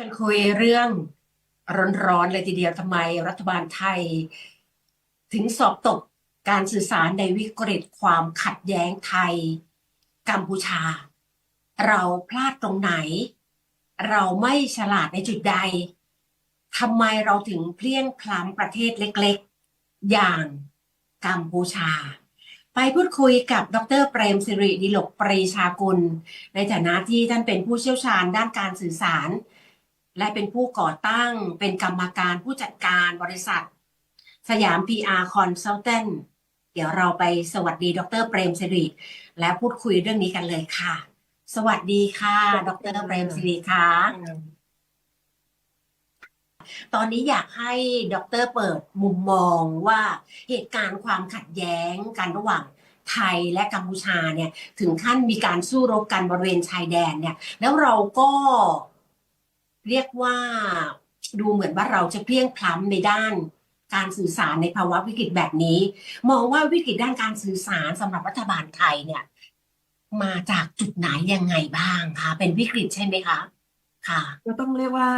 ชวนคุยเรื่องร้อนๆเลยทีเดียวทำไมรัฐบาลไทย ถึงสอบตกการสื่อสารในวิกฤตความขัดแย้งไทย กัมพูชา เราพลาดตรงไหน เราไม่ฉลาดในจุดใดทำไมเราถึงเพลี้ยงพล้ำประเทศเล็กๆ อย่างกัมพูชา ไปพูดคุยกับดรเปรมสิริดิลกปรีชากุล ในฐานะที่ท่านเป็นผู้เชี่ยวชาญด้านการสื่อสาร และเป็นผู้ก่อตั้งเป็นกรรมการผู้จัดการบริษัท สยาม PR Consultant เดี๋ยวเราไปสวัสดีดรเปรมสิริและพูดคุยเรื่องนี้กันเลยค่ะ สวัสดีค่ะ ดรเปรมสิริค่ะตอนนี้อยากให้ดรเปิดมุมมองว่าเหตุการณ์ความขัดแย้งกันระหว่างไทยและกัมพูชาเนี่ยถึงขั้นมีการสู้รบกันบริเวณชายแดนเนี่ย แล้วเราก็ เรียกว่าดูเหมือนว่าเราจะเพลียงพล้ำในด้านการสื่อสารในภาวะวิกฤตแบบนี้ มองว่าวิกฤตด้านการสื่อสารสำหรับรัฐบาลไทยเนี่ย มาจากจุดไหนยังไงบ้างคะเป็นวิกฤตใช่ไหมคะค่ะก็ต้องเรียกว่า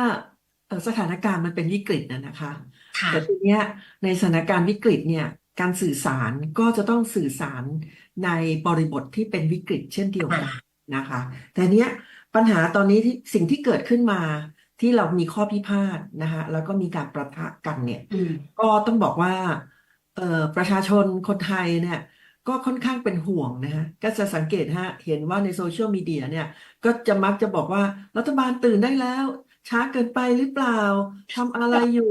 เอ่อสถานการณ์มันเป็นวิกฤตนะนะคะค่ะแต่ทีเนี้ยในสถานการณ์วิกฤตเนี่ยการสื่อสารก็จะต้องสื่อสารในบริบทที่เป็นวิกฤตเช่นเดียวกันอ่านะคะ แต่เนี้ยปัญหาตอนนี้ที่สิ่งที่เกิดขึ้นมา ที่เรามีข้อพิพาทนะคะแล้วก็มีการประทะกันเนี่ยอืมก็ต้องบอกว่าเอ่อประชาชนคนไทยเนี่ย ก็ค่อนข้างเป็นห่วงนะฮะก็จะสังเกตฮะเห็นว่าในโซเชียลมีเดียเนี่ย ก็จะมักจะบอกว่ารัฐบาลตื่นได้แล้ว ช้าเกินไปหรือเปล่าทำอะไรอยู่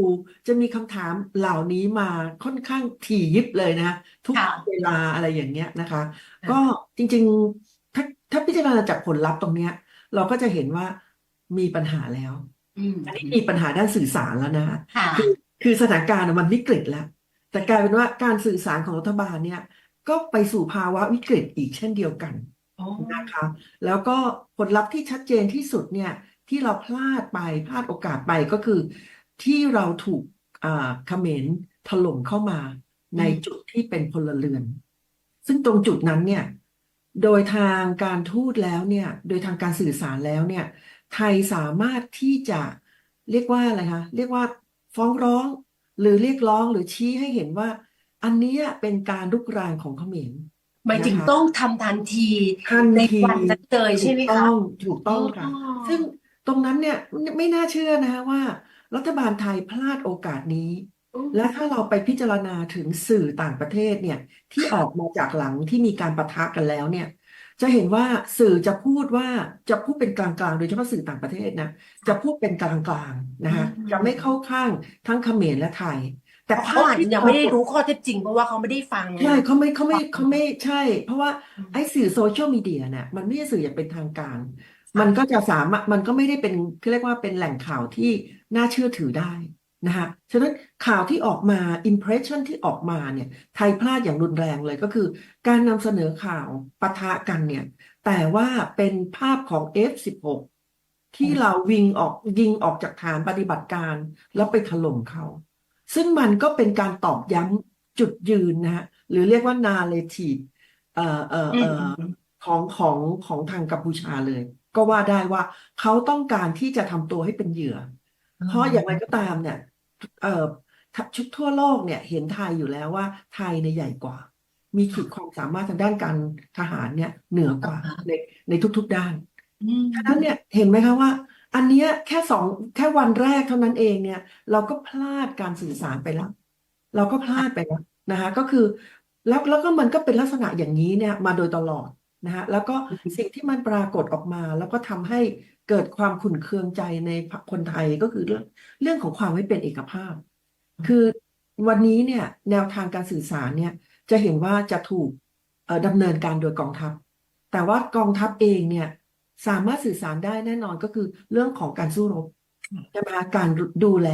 จะมีคำถามเหล่านี้มาค่อนข้างถี่ยิบเลยนะทุกค่ะเวลาอะไรอย่างเงี้ยนะคะค่ะก็จริงๆถ้าถ้าพิจารณาจากผลลัพธ์ตรงเนี้ย เราก็จะเห็นว่ามีปัญหาแล้ว อืมอันนี้มีปัญหาด้านสื่อสารแล้วนะค่ะคือคือสถานการณ์อะมันวิกฤตแล้ว แต่กลายเป็นว่าการสื่อสารของรัฐบาลเนี่ย ก็ไปสู่ภาวะวิกฤตอีกเช่นเดียวกันโอ้นะคะ แล้วก็ผลลัพธ์ที่ชัดเจนที่สุดเนี่ยที่เราพลาดไปพลาดโอกาสไปก็คือ ที่เราถูกอ่าเขมรถล่มเข้ามาในจุดที่เป็นพลเรือน ซึ่งตรงจุดนั้นเนี่ย โดยทางการทูตแล้วเนี่ย โดยทางการสื่อสารแล้วเนี่ย ไทยสามารถที่จะเรียกว่าอะไรคะเรียกว่าฟ้องร้องหรือเรียกร้องหรือชี้ให้เห็นว่า อันเนี้ยเป็นการรุกรานของเขมรหมายถึงนะคะต้องทำทันทีทันในทีวันนั้นเลยใช่ไหมถูกคะต้องถูกต้องค่ะอ๋อซึ่งตรงนั้นเนี่ยไม่น่าเชื่อนะคะว่า รัฐบาลไทยพลาดโอกาสนี้ อืมและถ้าเราไปพิจารณาถึงสื่อต่างประเทศเนี่ยที่ออกมาจากหลังที่มีการปะทะกันแล้วเนี่ย จะเห็นว่าสื่อจะพูดว่าจะพูดเป็นกลางๆ โดยเฉพาะสื่อต่างประเทศนะจะพูดเป็นกลางๆนะคะจะไม่เข้าข้างทั้งเขมรและไทย แต่แต่เขาอาจจะยังไม่ได้รู้ข้อเท็จจริงเพราะว่าเขาไม่ได้ฟังใช่เขาไม่เขาไม่เขาไม่ใช่ เพราะว่าอืมไอ้สื่อโซเชียลมีเดียเนี่ยมันไม่ใช่สื่ออย่างเป็นทางการ มันก็จะสามารถมันก็ไม่ได้เป็นเรียกว่าเป็นแหล่งข่าวที่น่าเชื่อถือได้ นะคะฉะนั้นข่าวที่ออกมา impression ที่ออกมาเนี่ยไทยพลาดอย่างรุนแรงเลยก็คือ การนำเสนอข่าวปะทะกันเนี่ยแต่ว่าเป็นภาพของ F16 ที่เราวิงออกยิงออกจากฐานปฏิบัติการแล้วไปถล่มเขา ซึ่งมันก็เป็นการตอกย้ำจุดยืนนะฮะหรือเรียกว่า narrative เอ่อเอ่อเอ่ออของของของทางกัมพูชาเลย ก็ว่าได้ว่าเขาต้องการที่จะทำตัวให้เป็นเหยื่อ อเพราะอย่างไรก็ตามเนี่ย เอ่อชุดทั่วโลกเนี่ย เห็นไทยอยู่แล้วว่าไทยเนี่ยใหญ่กว่า มีขีดความสามารถทางด้านการทหารเนี่ย เหนือกว่าในในทุกๆด้านอืมฉะนั้นเนี่ยเห็นไหมคะว่า อันเนี้ยแค่สองแค่วันแรกเท่านั้นเองเนี่ย เราก็พลาดการสื่อสารไปแล้ว เราก็พลาดไปแล้วนะคะ ก็คือ แล้วแล้วก็มันก็เป็นลักษณะอย่างนี้เนี่ย มาโดยตลอด นะคะแล้วก็สิ่งที่มันปรากฏออกมา แล้วก็ทำให้เกิดความขุ่นเคืองใจในคนไทยก็คือเรื่องเรื่องของความไม่เป็นเอกภาพ คือวันนี้เนี่ยแนวทางการสื่อสารเนี่ยจะเห็นว่าจะถูกเอ่อดำเนินการโดยกองทัพ แต่ว่ากองทัพเองเนี่ยสามารถสื่อสารได้แน่นอนก็คือเรื่องของการสู้รบใช่ไหมคะการดูแล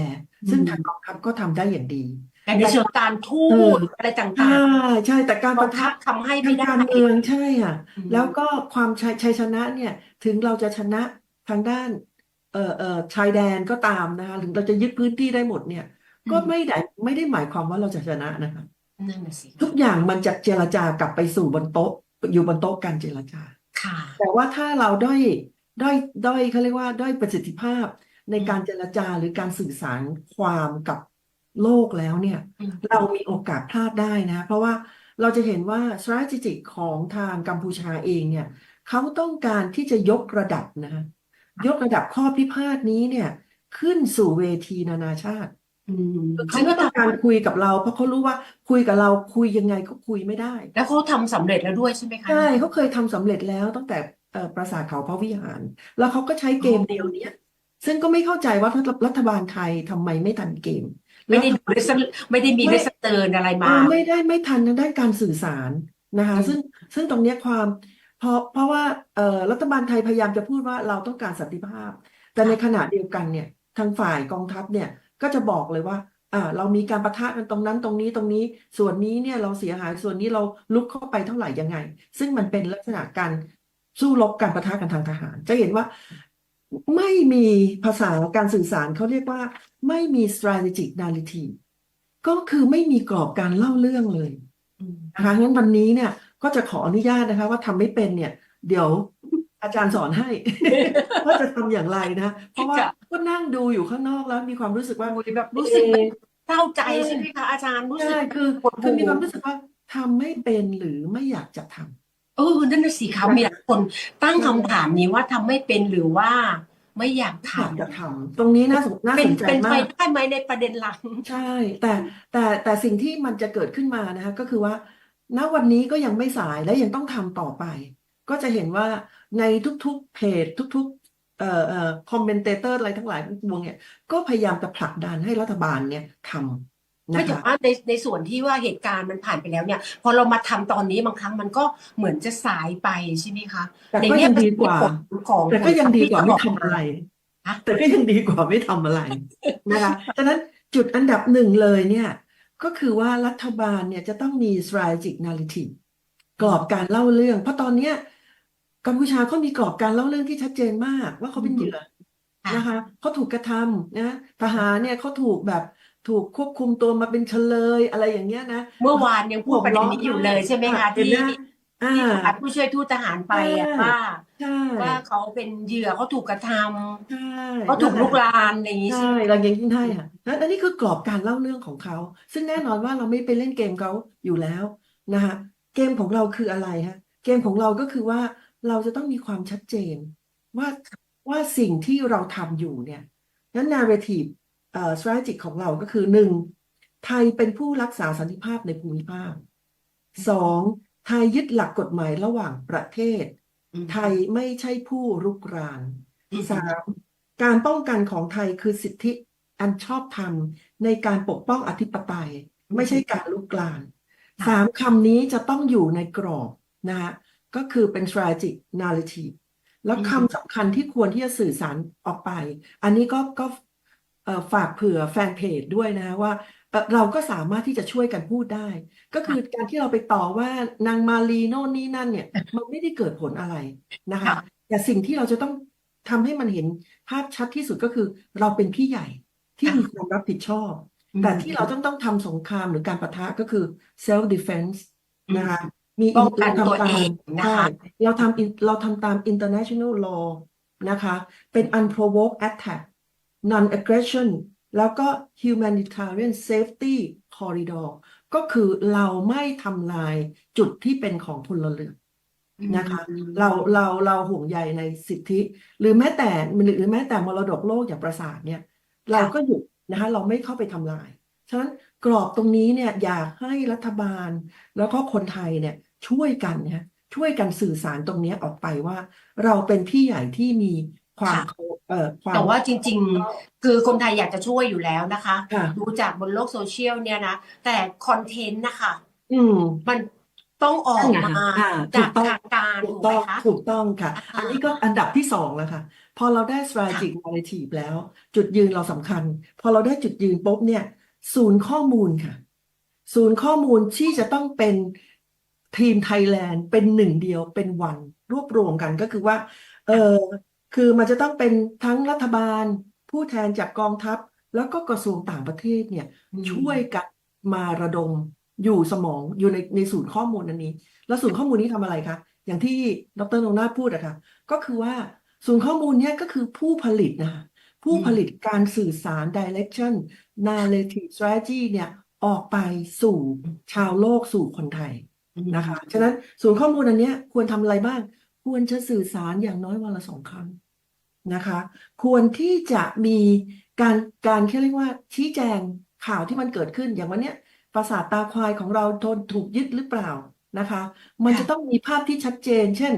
ซึ่งทางกองทัพก็ทำได้อย่างดีแต่ ในเชิงการทูตอะไรต่าใช่งใช่แต่การๆกปองระทัทะพทำให้ทาไม่งได้การเมืองใช่ค่ะอืมแล้วก็ความชัยชัยชนะเนี่ย ถึงเราจะชนะทางด้านเอ่อเอ่อชายแดนก็ตามนะคะถึงเราจะยึดพื้นที่ได้หมดเนี่ย ก็ไม่ได้ไม่ได้หมายความว่าเราจะชนะนะคะนั่นน่ะสิทุกอย่างมันจะเจรจากลับไปสู่บนโต๊ะ อยู่บนโต๊ะการเจรจาค่ะ แต่ว่าถ้าเราด้อยด้อยด้อยเขาเรียกว่าด้อยประสิทธิภาพในการเจรจาหรือการสื่อสารความกับ โลกแล้วเนี่ยอืมเรามีโอกาสพลาดได้นะ เพราะว่าเราจะเห็นว่า strategic ของทางกัมพูชาเองเนี่ยเขาต้องการที่จะยกระดับนะคะยกระดับข้อพิพาทนี้เนี่ย ขึ้นสู่เวทีนานาชาติอืมเขาซึ่งก็ก็ต้องทการคุยกับเรา เพราะเขารู้ว่าคุยกับเราคุยยังไงก็คุยไม่ได้ำแล้วเขาทำสำเร็จแล้วด้วยใช่ไหมคะใช่เขาเคยทำสำเร็จแล้วตั้งแต่เอ่อปราสาทเขาพระวิหาร แล้วเขาก็ใช้เกมเดียวเนี้ยซึ่งก็ไม่เข้าใจว่ารัฐรัฐบาลไทยทำไมไม่ทันเกม ไม่ได้แล้วดูเลสไม่ได้มีไม่เลสเตอร์อะไรเอมาอไม่ได้ไม่ทันทางด้านการสื่อสารนะคะอืมซึ่งซึ่งตรงเนี้ยความเพราะเพราะว่าเอ่อรัฐบาลไทยพยายามจะพูดว่าเราต้องการสันติภาพ แต่ในขณะเดียวกันเนี่ยทางฝ่ายกองทัพเนี่ยก็จะบอกเลยว่าอ่าเรามีการปะทะกันตรงนั้นตรงนี้ตรงนี้ส่วนนี้เนี่ยเราเสียหายส่วนนี้เราลุกเข้าไปเท่าไหร่ยังไง ซึ่งมันเป็นลักษณะการสู้รบการปะทะกันทางทหาร จะเห็นว่า ไม่มีภาษาการสื่อสารเขาเรียกว่า ไม่มี strategic narrative ก็คือไม่มีกรอบการเล่าเรื่องเลยอืมนะคะงั้นวันนี้เนี่ย ก็จะขออนุญาตนะคะ ว่าทำไม่เป็นเนี่ย เดี๋ยวอาจารย์สอนให้ ว่าจะทำอย่างไรนะเพราะว่าค่ะก็นั่งดูอยู่ข้างนอกแล้วมีความรู้สึกว่าโอ้ยแบบรู้สึกแบบเอ๊ะเศร้าใจใช่ไหมคะอาจารย์รู้สึกใช่คือหดคือหู่มีความรู้สึกว่าทำไม่เป็นหรือไม่อยากจะทำ เออนั่นน่ะสิคะมีหลายคนตั้งคำถามนี้ว่าทำไม่เป็นหรือว่าไม่อยากอยากทำจะทำตรงนี้น่าสนน่าเป็สนนใจเป็นไปมาก ได้ไหมในประเด็นหลัง ใช่ แต่แต่แต่สิ่งที่มันจะเกิดขึ้นมานะคะก็คือว่า ณวันนี้ก็ยังไม่สายและยังต้องทำต่อไป ก็จะเห็นว่าในทุกๆเพจทุกๆเอ่อเอ่อคอมเมนเตเตอร์อะไรทั้งหลายทั้งปวงเนี่ยก็พยายามจะผลักดันให้รัฐบาลเนี่ยทำ ไม่นะแต่คะว่าในในส่วนที่ว่าเหตุการณ์มันผ่านไปแล้วเนี่ย พอเรามาทำตอนนี้บางครั้งมันก็เหมือนจะสายไปใช่ไหมคะแต่ในก็แง่ยังประดีสิทกธิว่าผลของแต่ก็ยังดีกว่าไม่ผลทำอะไรฮะแต่ก็ยังดีกว่าไม่ทำอะไรนะคะฉะนั้นจุดอันดับหนึ่งเลยเนี่ยก็คือว่ารัฐบาลเนี่ยจะต้องมี strategic narrative กรอบการเล่าเรื่อง เพราะตอนเนี้ยกัมพูชาเขามีกรอบการเล่าเรื่องที่ชัดเจนมากว่าเขาเป็นเหยื่อค่ะนะคะเขาถูกกระทำนะทหารเนี่ยเขาถูกแบบ ถูกควบคุมตัวมาเป็นเฉลยอะไรอย่างเงี้ยนะเมื่อวานยังพูดประเด็นนี้อยู่เลยใช่ไหมคะเห็นที่ไหมอ่าที่ทหารผู้ช่วยทูตทหารไปอะใช่ว่าใช่ว่าเขาเป็นเหยื่อเขาถูกกระทใช่ำเขาถูกลุกลานอะไรอย่างนี้ใช่ใช่ไหมเรายังยิ่งให้ค่ะแล้วอันนี้คือกรอบการเล่าเรื่องของเขา ซึ่งแน่นอนว่าเราไม่ไปเล่นเกมเขาอยู่แล้วนะคะเกมของเราคืออะไรฮะเกมของเราก็คือว่าเราจะต้องมีความชัดเจนว่าว่าสิ่งที่เราทำอยู่เนี่ยนั้น narrative เอ่อ strategic ของเราก็คือหนึ่งไทยเป็นผู้รักษาสันติภาพในภูมิภาคสองไทยยึดหลักกฎหมายระหว่างประเทศอืมไทยไม่ใช่ผู้รุกรานอืมสามการป้องกันของไทยคือสิทธิอันชอบธรรมในการปกป้องอธิปไตย ไม่ใช่การลุกรานค่ะสามคำนี้จะต้องอยู่ในกรอบนะฮะก็คือเป็น strategic narrative แล้วคำสำคัญที่ควรที่จะสื่อสารออกไป อันนี้ก็ก็เอ่อ ฝากเผื่อแฟนเพจด้วยนะว่าเอ่อเราก็สามารถที่จะช่วยกันพูดได้ ก็คือการที่เราไปต่อว่านางมาลีโน่นนี่นั่นเนี่ย มันไม่ได้เกิดผลอะไรนะคะค่ะแต่สิ่งที่เราจะต้องทำให้มันเห็นภาพชัดที่สุดก็คือ เราเป็นพี่ใหญ่ที่มีความรับผิดชอบ แต่ที่เราต้องต้องทำสงครามหรือการปะทะก็คือ self defense นะคะมีป้องกันเราตัวทำตาเอมงนะใช่คะเราทำเราทำตาม international law นะคะ เป็น unprovoked attack non aggression แล้วก็ humanitarian safety corridor ก็คือเราไม่ทำลายจุดที่เป็นของพลเรือนนะคะเราเราเราห่วงใยในสิทธิ หรือแม้แต่หรือแม้แต่มรดกโลกอย่างปราสาทเนี่ย เราก็หยุดนะคะเราไม่เข้าไปทำลาย ฉะนั้นกรอบตรงนี้เนี่ยอยากให้รัฐบาล แล้วก็คนไทยเนี่ยช่วยกันนะช่วยกันสื่อสารตรงนี้ออกไปว่า เราเป็นพี่ใหญ่ที่มี ความค่ะเคาเอ่อความ แต่ว่าจริง ๆ คือคนไทยอยากจะช่วยอยู่แล้วนะคะ ค่ะ ดูจากบนโลกโซเชียลเนี่ยนะ แต่คอนเทนต์นะคะ อืม มันต้องออกนั่นไงมาอ่าจากถูกต้องทางการถูถูกกไหมต้องคะถูกต้องค่ะอ่าอันนี้ก็อันดับที่สองแล้วค่ะ พอเราได้ strategic narrative แล้ว จุดยืนเราสำคัญ พอเราได้จุดยืนปุ๊บเนี่ย ศูนย์ข้อมูลค่ะ ศูนย์ข้อมูลที่จะต้องเป็นทีมไทยแลนด์เป็นหนึ่งเดียวเป็นวันรวบรวมกันก็คือว่า เออ คือมันจะต้องเป็นทั้งรัฐบาล ผู้แทนจากกองทัพ แล้วก็กระทรวงต่างประเทศเนี่ยอืมช่วยกันมาระดมอยู่สมองอยู่ในในศูนย์ข้อมูลอันนี้ แล้วศูนย์ข้อมูลนี้ทำอะไรคะอย่างที่ดรนงนาถพูดอะค่ะก็คือว่าศูนย์ข้อมูลเนี้ยก็คือผู้ผลิตนะคะผู้อืมผลิตการสื่อสาร direction narrative strategy เนี่ยออกไปสู่ชาวโลกสู่คนไทยนะคะ ฉะนั้นศูนย์ข้อมูลอันเนี้ยควรทำอะไรบ้าง ควรจะสื่อสารอย่างน้อยวันละสองครั้ง นะคะ ควรที่จะมีการการเขาเรียกว่าชี้แจงข่าวที่มันเกิดขึ้นอย่างวันเนี้ยปราสาทตาควายของเราโดนถูกยึดหรือเปล่านะคะ มันจะต้องมีภาพที่ชัดเจน เช่น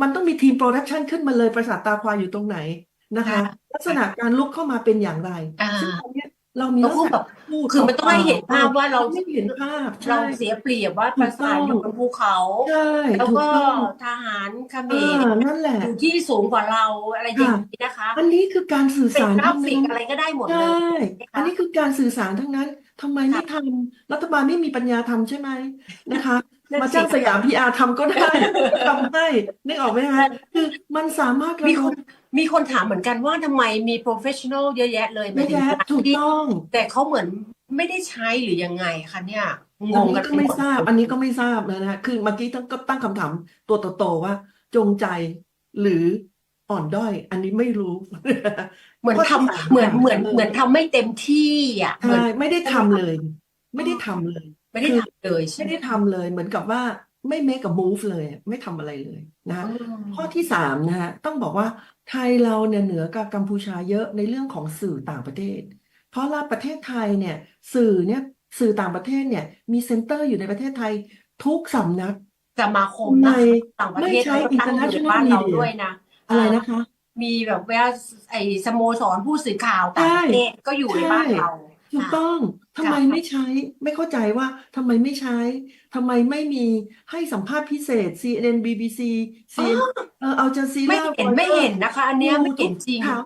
มันต้องมีทีมโปรดักชันขึ้นมาเลยปราสาทตาควายอยู่ตรงไหนนะคะค่ะลักษณะการลุกเข้ามาเป็นอย่างไรอ่าซึ่งตอนเนี้ย เรามีเราลักพูษดณะแบบพูดคือมันต้องให้เห็นภาพว่าเราไม่เห็นภาพเราใช่เสียเปรียบว่าปราสาทอยู่บนภูเขาใช่แล้วถูกก็ต้องทหารเขมอ่ารนั่นแหละอยู่ที่สูงกว่าเราอะไรอย่างนี้นะคะ อันนี้คือการสื่อเป็นสารกราทั้งฟิกนั้นอะไรก็ได้หมดใชเลย่อันนี้คือการสื่อสารทั้งนั้นทำไมไม่ทำรัฐบาลไม่มีปัญญาทำใช่ไหมนะคะนั่น มาสิจ้างสยามพีอาร์ทำก็ได้ทำให้นึกออกไหมคะคือมันสามารถระมีดคมนมีคนถามเหมือนกันว่าทำไมมี professional เยอะแยะเลยหเยมายอะถึงแยะถูกที่ต้อง แต่เขาเหมือนไม่ได้ใช้หรือยังไงคะเนี่ยงอันงนี้กันก็ไปไม่หมดทราบ อันนี้ก็ไม่ทราบเลยนะคือเมื่อกี้ต้องก็ตั้งคำถามตัวโตๆว่า จงใจหรืออ่อนด้อย อันนี้ไม่รู้ เหมือนข้อที่ทำสามเหมือนค่ะเหมือนเหมือนทำไม่เต็มที่อะเหมือนใช่ไม่ได้ทำเลย ไม่ได้ทำเลย ไม่ได้ทำเลยใช่ไม่ไหมได้ทำเลยเหมือนกับว่าไม่ make a move เลย ไม่ทำอะไรเลยนะอืคะมข้อที่สามนะฮะต้องบอกว่าไทยเราเนี่ยเหนือกับกัมพูชาเยอะในเรื่องของสื่อต่างประเทศ เพราะว่าประเทศไทยเนี่ยสื่อเนี่ยสื่อต่างประเทศเนี่ยมีเซ็นเตอร์อยู่ในประเทศไทยทุกสำนัก สมาคมทำไมนะคะต่างประไม่เทศใช้เขาก็ตั้งอยู่ใน international บ้านเรา media ด้วยนะอะไรนะคะ มีแบบว่าไอ้สโมสรผู้สื่อข่าวต่างใช่ประเทศก็อยู่ในบ้านเราถูกต้อง ทำไมไม่ใช้ ไม่เข้าใจว่าทำไมไม่ใช้ทำไมไม่มีให้สัมภาษณ์พิเศษ CNN BBC อ๋อ CNN เออเอาจาซีไม่ราเห็นไม่เห็นนะคะ อันเนี้ยไม่เห็นจริง ครับ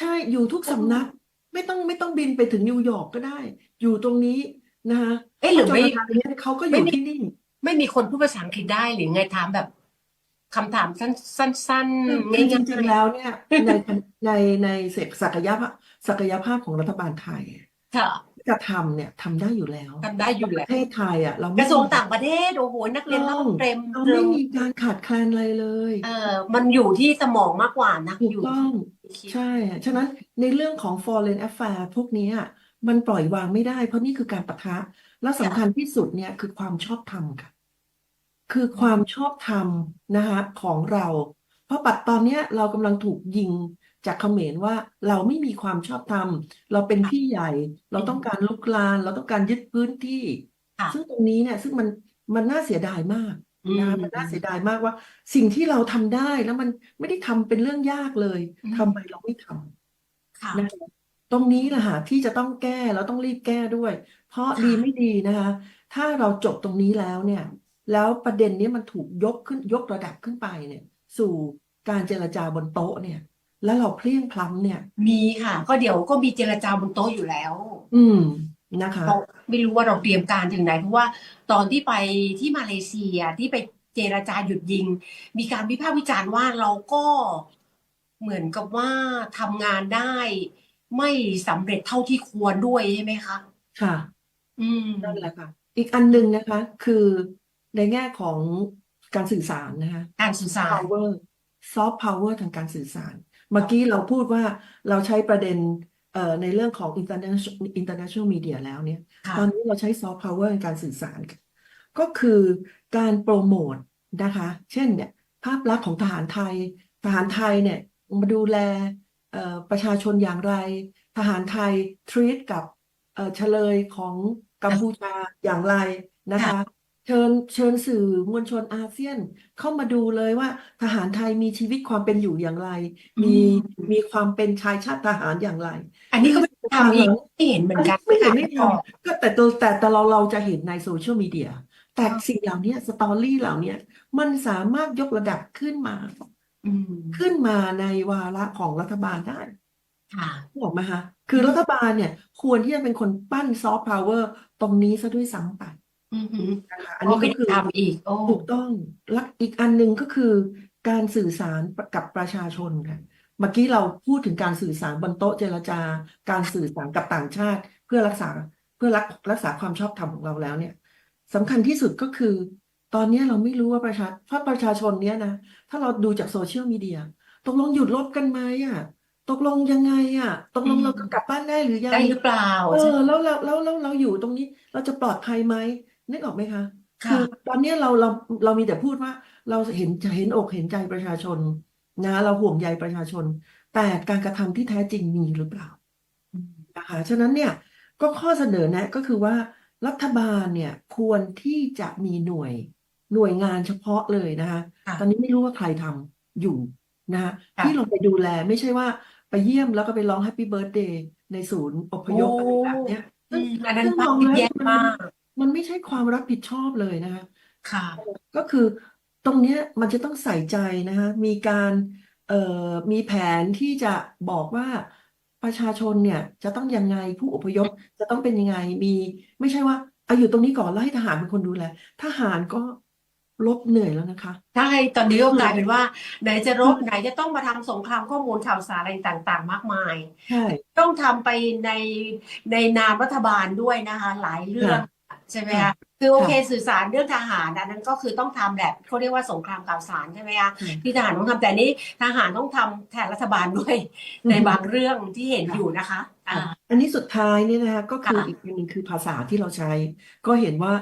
ใช่อยู่ทุกสำนัก ไม่ต้องไม่ต้องบินไปถึงนิวยอร์กก็ได้ อยู่ตรงนี้นะคะเอ๊ะหรือไม่ จนกระทั่งเนี่ยเขาก็อยู่ที่นี่ ไม่มีคนพูดภาษาอังกฤษได้หรือไงถามแบบคำถามสั้นสั้นคือๆคือง่ายจริงๆแล้วเนี่ยในในในศักยภาพศักยภาพของรัฐบาลไทย ๆค่ะ จะทำเนี่ยทำได้อยู่แล้วทำได้อยู่ปแหละระเทศไทยอะเรากไม่ระทรวงมีต่างประเทศโอ้โหนักเรียนต้องเต็มเราเทอไม่มมีการขาดแคลนอะไรเลย เออมันอยู่ที่สมองมากกว่านะถูกอยู่ต้อง ที่คิดใช่อะฉะนั้นในเรื่องของ foreign affair พวกเนี้ยมันปล่อยวางไม่ได้ เพราะนี่คือการปะทะ และสำคัญที่สุดเนี่ยคือความชอบธรรมค่ะ คือความชอบธรรมนะคะของเรา เพราะปัจตอนเนี้ยเรากำลังถูกยิง จากเขมรว่าเราไม่มีความชอบธรรม เราเป็นพี่ใหญ่ เราต้องการลุกลาน เราต้องการยึดพื้นที่ ค่ะซึ่งตรงนี้เนี่ยซึ่งมันมันน่าเสียดายมากอืนะมคะมันน่าเสียดายมากว่า สิ่งที่เราทำได้แล้วมันไม่ได้ทำเป็นเรื่องยากเลยอืม ทำไมเราไม่ทำ ค่ะ นะคะตรงนี้แหละค่ะที่จะต้องแก้แล้วต้องรีบแก้ด้วย เพราะค่ะดีไม่ดีนะคะ ถ้าเราจบตรงนี้แล้วเนี่ย แล้วประเด็นนี้มันถูกยกขึ้นยกระดับขึ้นไปเนี่ย สู่การเจรจาบนโต๊ะเนี่ย แล้วเราเพลียงพล้ำเนี่ย มีค่ะ ก็เดี๋ยวก็มีเจรจาบนโต๊ะอยู่แล้วอืมนะคะ เราไม่รู้ว่าเราเตรียมการถึงไหนเพราะว่าตอนที่ไปที่มาเลเซียที่ไปเจรจาหยุดยิง มีการวิพากษ์วิจารณ์ว่าเราก็เหมือนกับว่าทำงานได้ไม่สำเร็จเท่าที่ควรด้วยใช่ไหมคะค่ะ อืม นั่นแหละค่ะ อีกอันหนึ่งนะคะ คือในแง่ของการสื่อสารนะคะ การสื่อสาร power soft power ทางการสื่อสาร เมื่อกี้เราพูดว่าเราใช้ประเด็นเอ่อในเรื่องของ international international media แล้วเนี่ยค่ะตอนนี้เราใช้ soft power ในการสื่อสารค่ะก็คือการโปรโมทนะคะ เช่นเนี่ยภาพลักษณ์ของทหารไทย ทหารไทยเนี่ยมาดูแลเอ่อประชาชนอย่างไร ทหารไทย treat กับเอ่อเฉลยของกัมพูชาอย่างไรนะคะ เชิญเชิญสื่อมวลชนอาเซียนเข้ามาดูเลยว่าทหารไทยมีชีวิตความเป็นอยู่อย่างไร มีอืมมีความเป็นชายชาติทหารอย่างไร อันนี้ก็ไม่ได้ทำอีกไม่เห็นเหมือนกันไม่เห็นไม่ค่ะทำก็แต่แต่แต่แต่เราเราจะเห็นในโซเชียลมีเดียแต่ค่ะสิ่งเหล่านี้สตอรี่เหล่านี้มันสามารถยกระดับขึ้นมาอืมขึ้นมาในวาระของรัฐบาลได้ค่ะถูกไหมคะคือรัฐบาลเนี่ย ควรที่จะเป็นคนปั้นซอฟต์พาวเวอร์ตรงนี้ซะด้วยซ้ำไป อืมอืมนะคะอันก็นี้ไม่ก็ได้คือทำอีก โอ้ ถูกต้องและอีกอันหนึ่งก็คือ การสื่อสารกับประชาชนค่ะเมื่อกี้เราพูดถึงการสื่อสารบนโต๊ะเจรจาการสื่อสารกับต่างชาติ เพื่อรักษาเพื่อรักรักษาความชอบธรรมของเราแล้วเนี่ยสำคัญที่สุดก็คือ ตอนนี้เราไม่รู้ว่าประชาถ้าประชาชนเนี้ยนะถ้าเราดูจากโซเชียลมีเดียตกลงหยุดรบกันไหมอะตกลงยังไงอะตกลงอืม เราจะกลับบ้านได้หรือยัได้งหรือเปล่าเออแล้วเราแล้วแล้วเราอยู่ตรงนี้เราจะปลอดภัยไหม นึกออกไหมคะค่ะคือตอนเนี้ยเราเราเรามีแต่พูดว่า เราเห็นเห็นอกเห็นใจประชาชนนะเราห่วงใยประชาชน แต่การกระทำที่แท้จริงมีหรือเปล่าอืมนะคะฉะนั้นเนี่ยก็ข้อเสนอแนะก็คือว่ารัฐบาลเนี่ยควรที่จะมีหน่วยหน่วยงานเฉพาะเลยนะคะค่ะตอนนี้ไม่รู้ว่าใครทำอยู่นะคะค่ะที่เราไปดูแลไม่ใช่ว่าไปเยี่ยมแล้วก็ไปร้องแฮปปี้เบิร์ a เดย์ในศูนย์อพยพอะไรแบบเนี้ยอืมอันนั้นซึ่งภาพมองที่แล้วแย่มันมาก มันไม่ใช่ความรับผิดชอบเลยนะคะ ค่ะ ก็คือตรงเนี้ยมันจะต้องใส่ใจนะคะมีการเอ่อมีแผนที่จะบอกว่าประชาชนเนี่ยจะต้องยังไงผู้อพยพจะต้องเป็นยังไงมี ไม่ใช่ว่าเอาอยู่ตรงนี้ก่อนแล้วให้ทหารเป็นคนดูแลทหารก็ลบเหนื่อยแล้วนะคะ ใช่ ตอนนี้ก็กลายเป็นว่า ไหนจะรบไหนจะต้องมาทำสงครามข้อมูลข่าวสารอะไรต่างๆ มากมาย ใช่ ต้องทำไปในในนามรัฐบาลด้วยนะคะ หลายเรื่อง ใช่ไหมค่ะคะคือโอเคค่ะสื่อสารเรื่องทหารอันนั้นก็คือต้องทำแหละเขาเรียกว่าสงครามข่าวสารใช่ไหมคะค่ะที่ทหารต้องทำแต่นี้ทหารต้องทำแทนรัฐบาลด้วยอืมในบางเรื่องที่เห็นอยู่นะคะอ่าค่ะอันนี้สุดท้ายเนี่ยนะคะก็คือค่ะอีกอันหนึ่งคือภาษาที่เราใช้ ก็เห็นว่า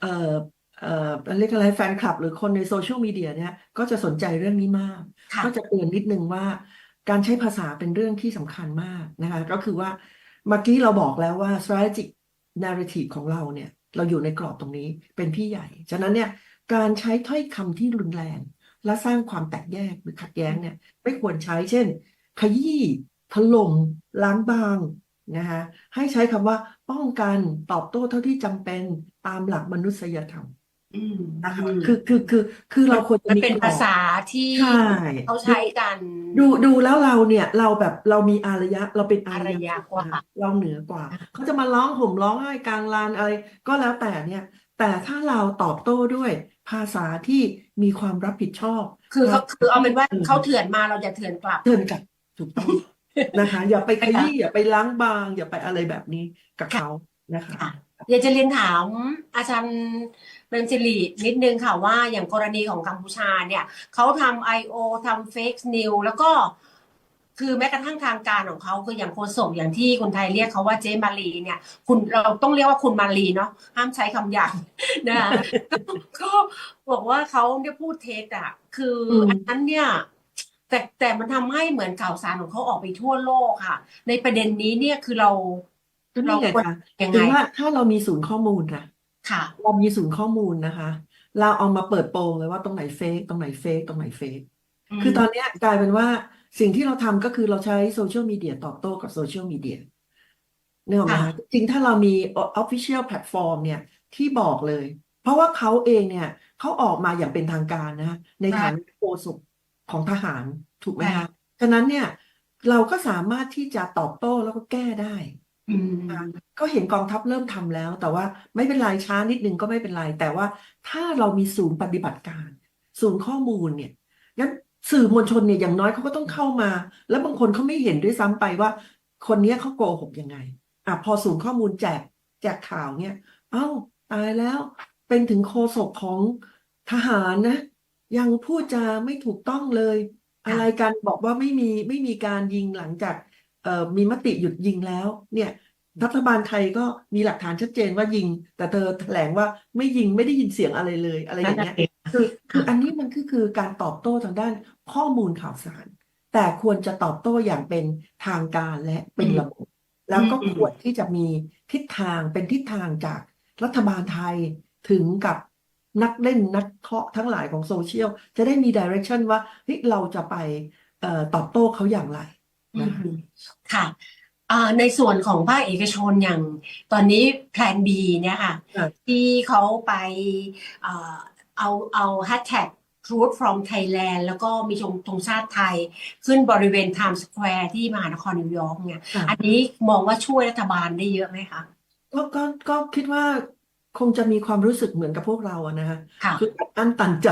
เอ่อเอ่อเรียกอะไรแฟนคลับ หรือคนในโซเชียลมีเดียเนี่ยก็จะสนใจเรื่องนี้มากค่ะก็จะเตือนนิดนึงว่า การใช้ภาษาเป็นเรื่องที่สำคัญมากนะคะ ก็คือว่าเมื่อกี้เราบอกแล้วว่า strategic narrative ของเราเนี่ย เราอยู่ในกรอบตรงนี้เป็นพี่ใหญ่ ฉะนั้นเนี่ยการใช้ถ้อยคำที่รุนแรง และสร้างความแตกแยกหรือขัดแย้งเนี่ยไม่ควรใช้เช่น ขยี้ถล่มล้างบางนะคะให้ใช้คำว่าป้องกันตอบโต้เท่าที่จำเป็นตามหลักมนุษยธรรม อืมนะคะอืม คือคือคือคือเราควรจะมันมีเป็นกรอบภาษาที่ใช่ เขาใช้กัน ดูดูแล้วเราเนี่ยเราแบบเรามีอารยะเราเป็นอาอารรยะยะกว่าเราเหนือกว่า เขาจะมาร้องห่มร้องไห้กลางลานอะไร ก็แล้วแต่เนี่ย แต่ถ้าเราตอบโต้ด้วยภาษาที่มีความรับผิดชอบ คือเขาคือเอาเป็นว่าอืม เขาเถื่อนมาเราอย่าเถื่อนกลับ เตือนกลับถูกต้องนะคะ อย่าไปขยี้อย่าไปล้างบาง อย่าไปอะไรแบบนี้กับเขานะคะ ค่ะ อยากจะเรียนถามอาจารย์เริงสิรินิดนึงค่ะว่าอย่างกรณีของกัมพูชาเนี่ยเขาทำ I.O. ทำ Fake News แล้วก็คือแม้กระทั่งทางการของเขาคืออย่างโฆษกอย่างที่คนไทยเรียกเขาว่าเจมารีเนี่ย คุณเราต้องเรียกว่าคุณมารีเนาะห้ามใช้คำหยาบนะก็บอกว่าเขาเนี่ยพูดเท็จอะคืออมอันนั้นเนี่ยแต่แต่มันทำให้เหมือนข่าวสารของเขาออกไปทั่วโลกค่ะ ในประเด็นนี้เนี่ยคือเรา ก็นี่ไงเราควรคะยังถึไงงว่าถ้าเรามีศูนย์ข้อมูลนะค่ะ เรามีศูนย์ข้อมูลนะคะ เราเอามาเปิดโปงเลยว่าตรงไหนเฟกตรงไหนเฟกตรงไหนเฟกคือตอนเนี้ยกลายเป็นว่าสิ่งที่เราทำก็คือเราใช้โซเชียลมีเดียตอบโต้กับโซเชียลมีเดียนึกออกไหมค่ะคะจริงถ้าเรามี official platform เนี่ยที่บอกเลย เพราะว่าเขาเองเนี่ยเขาออกมาอย่างเป็นทางการนะในฐานะโฆษกของทหารถูกไหมคะฉะนั้นเนี่ยเราก็สามารถที่จะตอบโต้แล้วก็แก้ได้ อืมก็เห็นกองทัพเริ่มทำแล้ว แต่ว่าไม่เป็นไรช้านิดนึงก็ไม่เป็นไร แต่ว่าถ้าเรามีศูนย์ปฏิบัติการ ศูนย์ข้อมูลเนี่ยงั้นสื่อมวลชนเนี่ยอย่างน้อยเขาก็ต้องเข้ามา แล้วบางคนเขาไม่เห็นด้วยซ้ำไปว่า คนเนี้ยเขาโกหกยังไงอะพอศูนย์ข้อมูลแจกแจกข่าวเนี่ย เอ้าตายแล้ว เป็นถึงโฆษกของทหารนะ ยังพูดจาไม่ถูกต้องเลย อะไรกันบอกว่าไม่มีไม่มีการยิงหลังจาก มีมติหยุดยิงแล้ว เนี่ยรัฐบาลไทยก็มีหลักฐานชัดเจนว่ายิง แต่เธอแถลงว่าไม่ยิงไม่ได้ยินเสียงอะไรเลยอะไรอย่างเงี้ยคือคืออันนี้มันก็คือการตอบโต้ทางด้านข้อมูลข่าวสาร แต่ควรจะตอบโต้อย่างเป็นทางการและเป็นระบบแล้วก็อืมควรที่จะมีทิศทางเป็นทิศทางจากรัฐบาลไทยถึงกับนักเล่นนักเคาะทั้งหลายของโซเชียล จะได้มีดิเรกชันว่าเฮ้ยเราจะไปเอ่อตอบโต้เขาอย่างไรอืนะ คะมค่ะอ่าในส่วนของภาคเอกชนอย่างตอนนี้แพลน B เนี่ยค่ะค่ะที่เขาไปอ่าเอาเอาแฮชแท็ก Truth from Thailand แล้วก็มีธงธงชาติไทย ขึ้นบริเวณไทม์สแควร์ที่มหานครนิวยอร์กเนี่ยค่ะอันนี้มองว่าช่วยรัฐบาลได้เยอะไหมคะก็ก็ก็คิดว่า คงจะมีความรู้สึกเหมือนกับพวกเราอะนะฮะค่ะ คืออัดอั้นตันใจ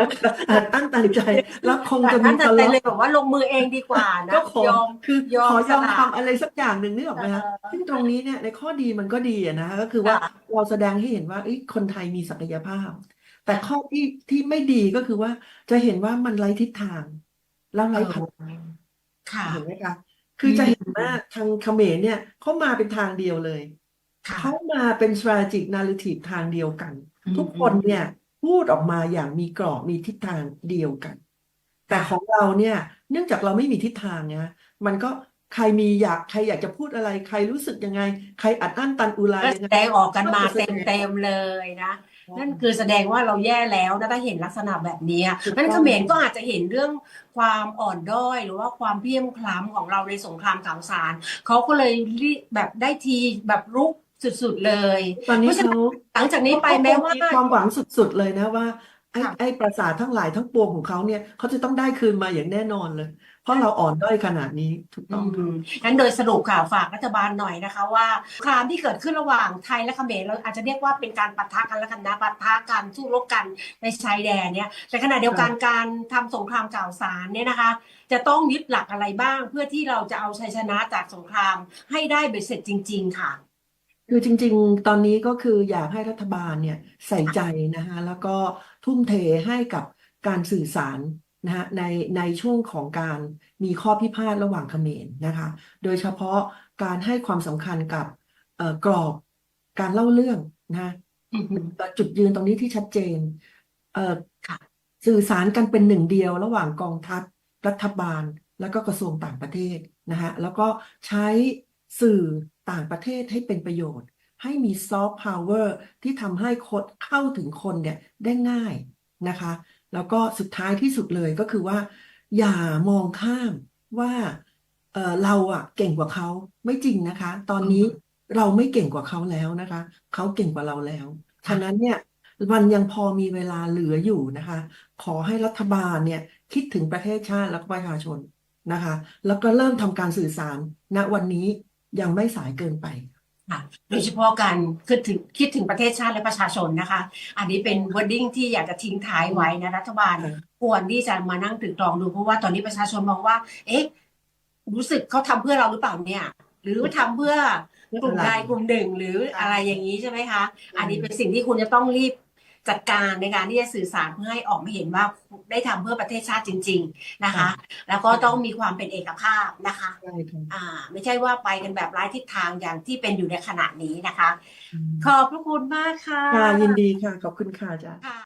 นะคะอัดอั้นตันใจ แล้วคงแต่จะมีท่านทะแต่เลาะเลยบอกว่าลงมือเองดีกว่านะก็ขอยอม คือยอมขอยอมสละ ทำอะไรสักอย่างหนึ่งนึกออกไหมฮะเออซึ่งตรงนี้เนี่ยในข้อดีมันก็ดีอะนะก็คือว่าค่ะเราแสดงให้เห็นว่าเอ้ยคนไทยมีศักยภาพ แต่ข้อที่ที่ไม่ดีก็คือว่าจะเห็นว่ามันไร้ทิศทางแล้วไร้พลังค่ะ เห็นไหมคะ คือจะเห็นว่าทางเขมรเนี่ยเขามาเป็นทางเดียวเลยค่ะ เขามาเป็น strategic narrative ทางเดียวกันอืมทุกคนเนี่ยพูดออกมาอย่างมีกรอบมีทิศทางเดียวกัน แต่ของเราเนี่ยเนื่องจากเราไม่มีทิศทางนะมันก็ใครมีอยากใครอยากจะพูดอะไร ใครรู้สึกยังไง ใครอัดอั้นตันอุไรก็ยังแสไงดงออกกันมาก็จะแสเต็ดมงเต็มเลยนะนั่นคือแสดงว่าเราแย่แล้วนะถ้าเห็นลักษณะแบบนี้ถูกนั้นต้เของมรก็อาจจะเห็นเรื่องความอ่อนด้อย หรือว่าความเพลียมคล้ำของเราในสงครามข่าวสารเขาก็เลยรีบแบบได้ทีแบบรุก สุดๆเลยตอนนี้เพราะฉะนั้นเขาหลังจากนี้ไปเขาแม้คงว่ามีความหวังสุดๆเลยนะว่าไอ้ค่ะไอ้ปราสาททั้งหลายทั้งปวงของเขาเนี่ยเขาจะต้องได้คืนมาอย่างแน่นอนเลย เพราะเราอ่อนด้อยขนาดนี้ถูกอืต้องค่ะมงั้นโดยสรุปข่าวฝากรัฐบาลหน่อยนะคะ ว่าสงครามที่เกิดขึ้นระหว่างไทยและเขมรเราอาจจะเรียกว่าเป็นการปะทะกันแล้วกันนะปะทะกันสู้รบกันในชายแดนเนี่ยแต่ขณะเดียวกันการทำสงครามข่าวสารเนี่ยนะคะ จะต้องยึดหลักอะไรบ้าง เพื่อที่เราจะเอาชัยชนะจากสงครามให้ได้เบ็ดเสร็จจริง ๆ ค่ะ คือจริง ๆ ตอนนี้ก็คืออยากให้รัฐบาลเนี่ยใส่ใจนะคะแล้วก็ทุ่มเทให้กับการสื่อสารนะฮะในในช่วงของการมีข้อพิพาทระหว่างเขมรนะคะ โดยเฉพาะการให้ความสำคัญกับเอ่อกรอบการเล่าเรื่องนะอือหือจุดยืนตรงนี้ที่ชัดเจนเอ่อค่ะสื่อสารกันเป็นหนึ่งเดียวระหว่างกองทัพรัฐบาล แล้วก็กระทรวงต่างประเทศนะฮะแล้วก็ใช้สื่อ ต่างประเทศให้เป็นประโยชน์ ให้มีซอฟต์พาวเวอร์ที่ทำให้คนเข้าถึงคนเนี่ยได้ง่ายนะคะ แล้วก็สุดท้ายที่สุดเลยก็คือว่า อย่ามองข้ามว่าเอ่อเราอะเก่งกว่าเขาไม่จริงนะคะ ตอนนี้เราไม่เก่งกว่าเขาแล้วนะคะ เขาเก่งกว่าเราแล้ว ฉะนั้นเนี่ยมันยังพอมีเวลาเหลืออยู่นะคะ ขอให้รัฐบาลเนี่ยคิดถึงประเทศชาติและก็ประชาชนนะคะ แล้วก็เริ่มทำการสื่อสารณวันนี้ ยังไม่สายเกินไปค่ะโดยเฉพาะการคิดถึงคิดถึงประเทศชาติและประชาชนนะคะ อันนี้เป็น wording ที่อยากจะทิ้งท้ายไว้นะรัฐบาลค่ะควรที่จะมานั่งตรึกตรองดูเพราะว่าตอนนี้ประชาชนมองว่า เอ๊ะ รู้สึกเขาทำเพื่อเราหรือเปล่าเนี่ย หรือทำเพื่อกลุ่มใดกลุ่มหนึ่งหรืออะไรอย่างนี้ใช่ไหมคะ อันนี้เป็นสิ่งที่คุณจะต้องรีบ จัดการในการที่จะสื่อสารเพื่อให้ออกมาเห็นว่าได้ทำเพื่อประเทศชาติจริง ๆนะคะ แล้วก็ต้องมีความเป็นเอกภาพนะคะใช่ค่ะอ่า ไม่ใช่ว่าไปกันแบบไร้ทิศทางอย่างที่เป็นอยู่ในขณะนี้นะคะอืมขอบพระคุณมากค่ะค่ะยินดีค่ะ ขอบคุณค่ะอาจารย์ค่ะ